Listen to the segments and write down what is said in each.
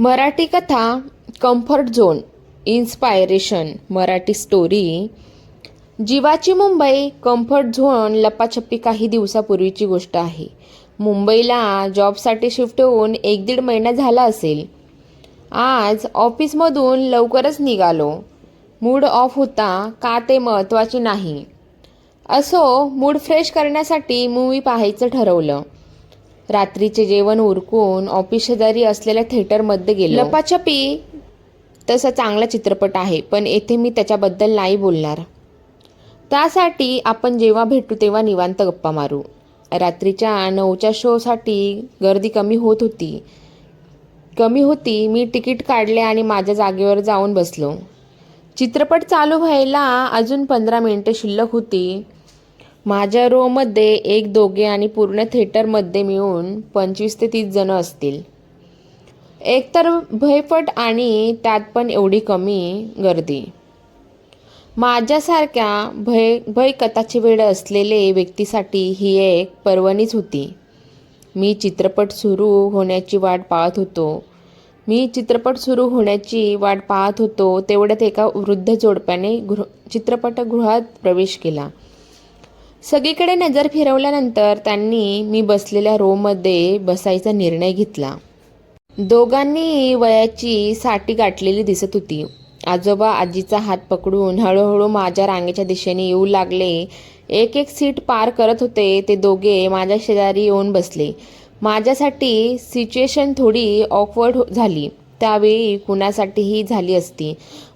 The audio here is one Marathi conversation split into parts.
मराठी कथा comfort zone inspiration Marathi story जीवाची मुंबई कम्फर्ट झोन लपाछपी काही दिवसापूर्वीची गोष्ट आहे. मुंबईला जॉबसाठी शिफ्ट होऊन एक दीड महिना झाला असेल. आज ऑफिसमधून लवकरच निघालो. मूड ऑफ होता का ते महत्त्वाचे नाही. असो मूड फ्रेश करण्यासाठी मूवी पाहायचं ठरवलं. रात्रीचे जेवण उरकून ऑफिस शेजारी असलेल्या थिएटरमध्ये गेलो. लपाछपी तसा चांगला चित्रपट आहे पण येथे मी त्याच्याबद्दल नाही बोलणार. त्यासाठी आपण जेव्हा भेटू तेव्हा निवांत गप्पा मारू. रात्रीच्या नऊच्या शोसाठी गर्दी कमी होत होती. कमी होती मी तिकीट काढले आणि माझ्या जागेवर जाऊन बसलो. चित्रपट चालू व्हायला अजून पंधरा मिनटं शिल्लक होती. माझ्या रोमध्ये एक दोघे आणि पूर्ण थिएटरमध्ये मिळून पंचवीस ते तीस जणं असतील. एकतर भयपट आणि त्यात पण एवढी कमी गर्दी. माझ्यासारख्या भय भयकथाची वेळ असलेले व्यक्तीसाठी ही एक पर्वणीच होती. मी चित्रपट सुरू होण्याची वाट पाहत होतो. मी चित्रपट सुरू होण्याची वाट पाहत होतो तेवढ्यात एका वृद्ध जोडप्याने गृह चित्रपटगृहात प्रवेश केला. सगळीकडे नजर फिरवल्यानंतर त्यांनी मी बसलेल्या रोमध्ये बसायचा निर्णय घेतला. दोघांनी वयाची साठी गाठलेली दिसत होती. आजोबा आजीचा हात पकडून हळूहळू माझ्या रांगेच्या दिशेने येऊ लागले. एक एक सीट पार करत होते. ते दोघे माझ्या शेजारी येऊन बसले. माझ्यासाठी सिच्युएशन थोडी ऑकवर्ड झाली. त्यावेळी कुणासाठीही झाली असती.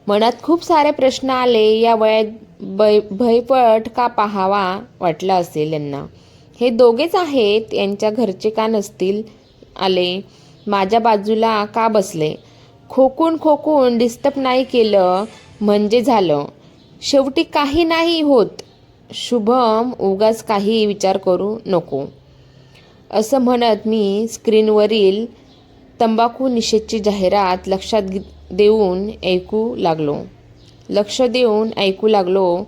मनात खूप सारे प्रश्न आले. या वयात भय भयपट का पाहावा वाटला असेल यांना. हे दोघेच आहेत यांच्या घरचे का नसतील आले? माझ्या बाजूला का बसले? खोकून खोकून डिस्टर्ब नाही केलं म्हणजे झालं. शेवटी काही नाही होत. शुभम उगाच काही विचार करू नको. असं म्हणत मी स्क्रीनवरील तंबाखू निषेधची जाहिरात लक्षात घे- देऊन ऐकू लागलो. लक्ष देऊन ऐकू लागलो.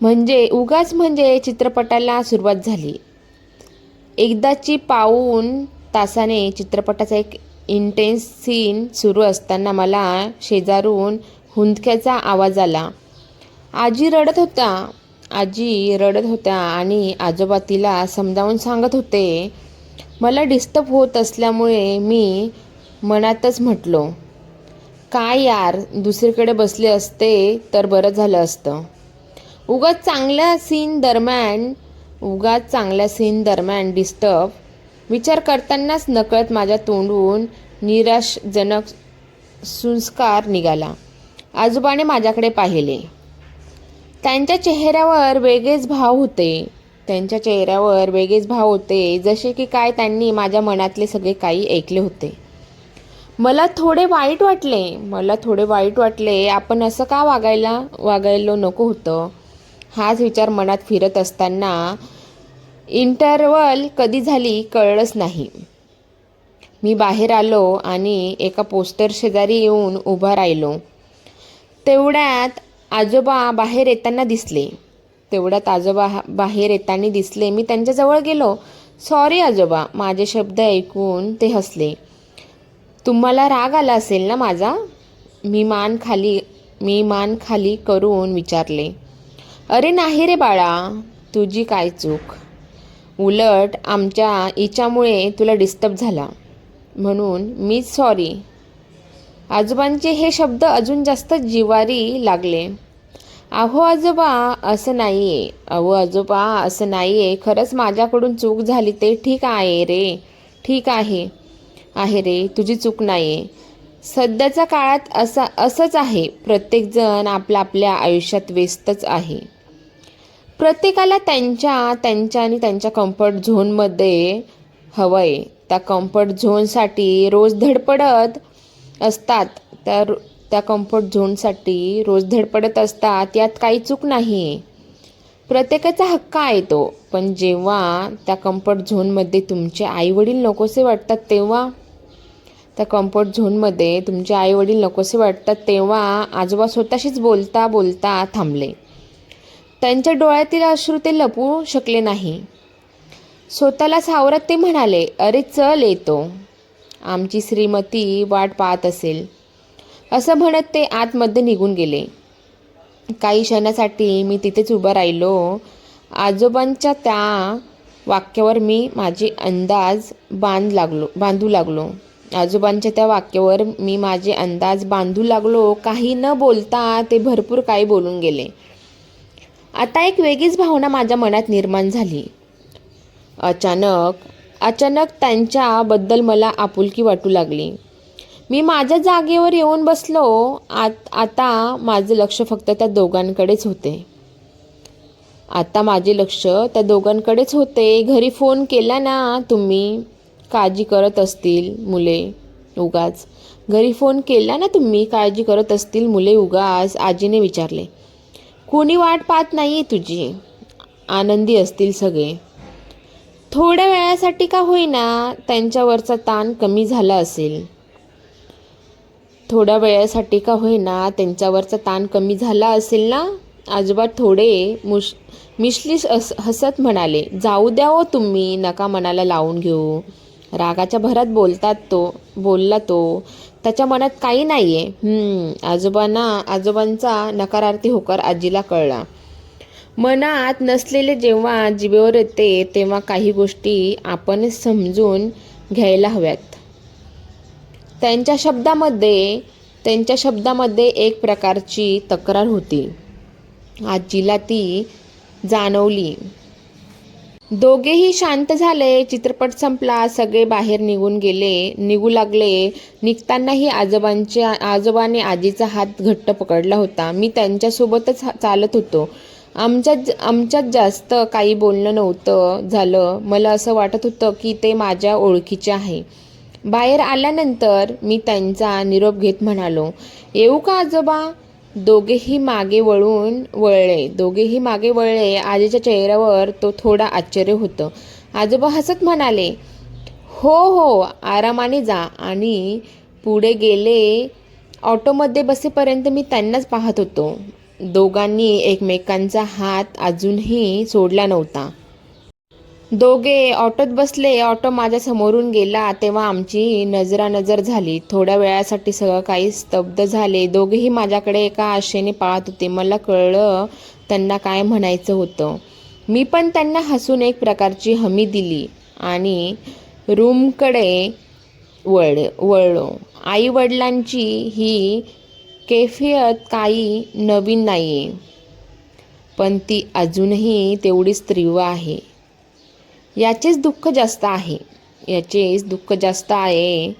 म्हणजे उगाच म्हणजे चित्रपटाला सुरुवात झाली. एकदाची पाऊन तासाने चित्रपटाचा एक इंटेन्स सीन सुरू असताना मला शेजारून हुंदक्याचा आवाज आला. आजी रडत होता. आजी रडत होत्या आणि आजोबा तिला समजावून सांगत होते मला डिस्टर्ब होत असल्यामुळे मी मनातच म्हटलो. काय यार दुसरीकडे बसले असते तर बरं झालं असतं. उगाच चांगल्या सीन दरम्यान उगाच चांगल्या सीन दरम्यान डिस्टर्ब विचार करतानाच नकळत माझ्या तोंडून निराशजनक संस्कार निघाला. आजोबाने माझ्याकडे पाहिले. त्यांच्या चेहऱ्यावर वेगळेच भाव होते. त्यांच्या चेहऱ्यावर वेगळेच भाव होते जसे की काय त्यांनी माझ्या मनातले सगळे काही ऐकले होते. मला थोडे वाईट वाटले. मला थोडे वाईट वाटले. आपण असं का वागायला वागायलो नको होतं? हाच विचार मनात फिरत असताना इंटरवल कधी झाली कळलंच नाही. मी बाहेर आलो आणि एका पोस्टर शेजारी येऊन उभा राहिलो. तेवढ्यात आजोबा बाहेर येताना दिसले. तेवढ्यात आजोबा हा- बाहेर येताना दिसले. मी त्यांच्याजवळ गेलो. सॉरी आजोबा माझे शब्द ऐकून ते हसले. तुम्हाला राग आला असेल ना माझा? मी मान खाली मी मान खाली करून विचारले. अरे नाही रे बाळा तुझी काय चूक? उलट आमच्या इच्यामुळे तुला डिस्टर्ब झाला. म्हणून मीच सॉरी आजोबांचे हे शब्द अजून जास्त जिवारी लागले. अहो आजोबा असं नाही आहे अहो आजोबा असं नाही आहे खरंच माझ्याकडून चूक झाली ते ठीक आहे रे. ठीक आहे. आहे रे तुझी चूक नाही आहे सध्याच्या काळात असा असंच आहे. प्रत्येकजण आपल्या आपल्या आयुष्यात व्यस्तच आहे. प्रत्येकाला त्यांच्या त्यांच्या आणि त्यांच्या कम्फर्ट झोनमध्ये हवं आहे त्या कम्फर्ट झोनसाठी रोज धडपडत असतात. त्या रो- त्या कम्फर्ट झोनसाठी रोज धडपडत असतात. यात काही चूक नाही आहे प्रत्येकाचा हक्क आहे तो. पण जेव्हा त्या कम्फर्ट झोनमध्ये तुमचे आईवडील नकोसे वाटतात तेव्हा त्या कम्फर्ट झोनमध्ये तुमचे आईवडील नकोसे वाटतात तेव्हा आजोबा स्वतःशीच बोलता बोलता थांबले. त्यांच्या डोळ्यातील अश्रू ते लपवू शकले नाही. स्वतःला सावरत ते म्हणाले अरे चल येतो. आमची श्रीमती वाट पाहत असेल. असं म्हणत ते आतमध्ये निघून गेले. काही क्षणासाठी मी तिथेच उभं राहिलो. आजोबांच्या त्या वाक्यावर मी माझे अंदाज बांध लागलो बांधू लागलो. आजोबांच्या त्या वाक्यावर मी माझे अंदाज बांधू लागलो. काही न बोलता ते भरपूर काही बोलून गेले. आता एक वेगळीच भावना माझ्या मनात निर्माण झाली. अचानक अचानक त्यांच्याबद्दल मला आपुलकी वाटू लागली. मी माझ्या जागेवर येऊन बसलो. आत आता माझं लक्ष फक्त त्या दोघांकडेच होते. आता माझे लक्ष त्या दोघांकडेच होते. घरी फोन केला ना तुम्ही काळजी करत असतील मुले उगाच. घरी फोन केला ना तुम्ही काळजी करत असतील मुले उगाच आजीने विचारले. कोणी वाट पाहत नाही तुझी? आनंदी असतील सगळे. थोड्या वेळासाठी का होईना त्यांच्यावरचा ताण कमी झाला असेल. थोड्या वेळासाठी का होईना त्यांच्यावरचा ताण कमी झाला असेल ना? आजोबा थोडे मुश मिश्लिश अस हसत म्हणाले जाऊ द्या हो तुम्ही नका मनाला लावून घेऊ. रागाच्या भरात बोलतात तो बोलला तो. त्याच्या मनात काही नाही आहे आजोबांना आजोबांचा नकारार्थी होकार आजीला कळला. मनात नसलेले जेव्हा जिभेवर येते तेव्हा काही गोष्टी आपण समजून घ्यायला हव्यात. त्यांच्या शब्दामध्ये त्यांच्या शब्दामध्ये एक प्रकारची तक्रार होती. आजीला ती जाणवली. दोघेही शांत झाले चित्रपट संपला सगळे बाहेर निघून गेले निघू लागले. निघतानाही आजोबांच्या आजोबाने आजीचा हात घट्ट पकडला होता. मी त्यांच्यासोबतच चालत होतो. आमच्यात आमच्यात जास्त काही बोलणं नव्हतं झालं. मला असं वाटत होतं की ते माझ्या ओळखीचे आहे. बाहेर आल्यानंतर मी त्यांचा निरोप घेत म्हणालो येऊ का आजोबा? दोघेही मागे वळून वळले. दोघेही मागे वळले. आजीच्या चेहऱ्यावर तो थोडा आश्चर्य होतं. आजोबा हसत म्हणाले हो हो आरामाने जा. आणि पुढे गेले. ऑटोमध्ये बसेपर्यंत मी त्यांनाच पाहत होतो. दोघांनी एकमेकांचा हात अजूनही सोडला नव्हता. दोघे ऑटोत बसले ऑटो माझ्या समोरून गेला. तेव्हा आमची नजरानजर झाली. थोड्या वेळासाठी सगळं काही स्तब्ध झाले. दोघेही माझ्याकडे एका आशेने पाहत होते. मला कळलं त्यांना काय म्हणायचं होतं. मी पण त्यांना हसून एक प्रकारची हमी दिली आणि रूमकडे वळ वळलो. आई वडिलांची ही कैफियत काही नवीन नाही आहे पण ती अजूनही तेवढीच तीव्र आहे. याचेच दुःख जास्त आहे. याचेच दुःख जास्त आहे.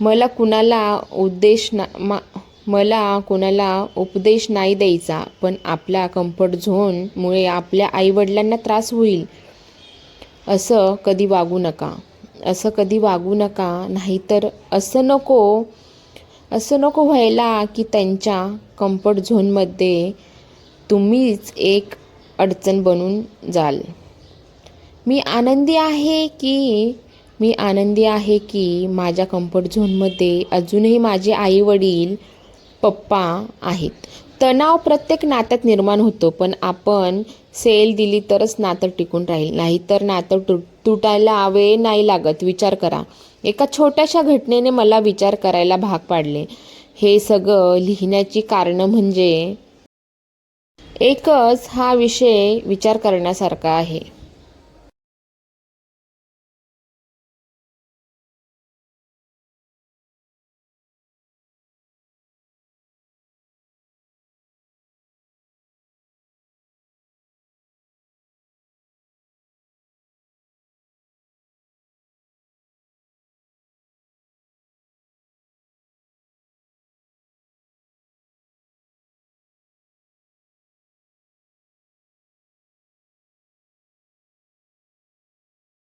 मला कुणाला उद्देश ना मा मला कुणाला उपदेश नाही द्यायचा पण आपल्या कम्फर्ट झोनमुळे आपल्या आईवडिलांना त्रास होईल. असं कधी वागू नका. असं कधी वागू नका. नाहीतर असं नको असं नको व्हायला की त्यांच्या कम्फर्ट झोनमध्ये तुम्हीच एक अडचण बनून जाल. मी आनंदी आहे की मी आनंदी आहे की माझ्या कम्फर्ट झोनमध्ये अजूनही माझे आई वडील पप्पा आहेत. तणाव प्रत्येक नात्यात निर्माण होतो पण आपण सेल दिली तरच नातं टिकून राहील. नाहीतर नातं तु तुटायला वेळ नाही लागत. विचार करा. एका छोट्याशा घटनेने मला विचार करायला भाग पाडले. हे सगळं लिहिण्याची कारणं म्हणजे एकच हा विषय विचार करण्यासारखा आहे.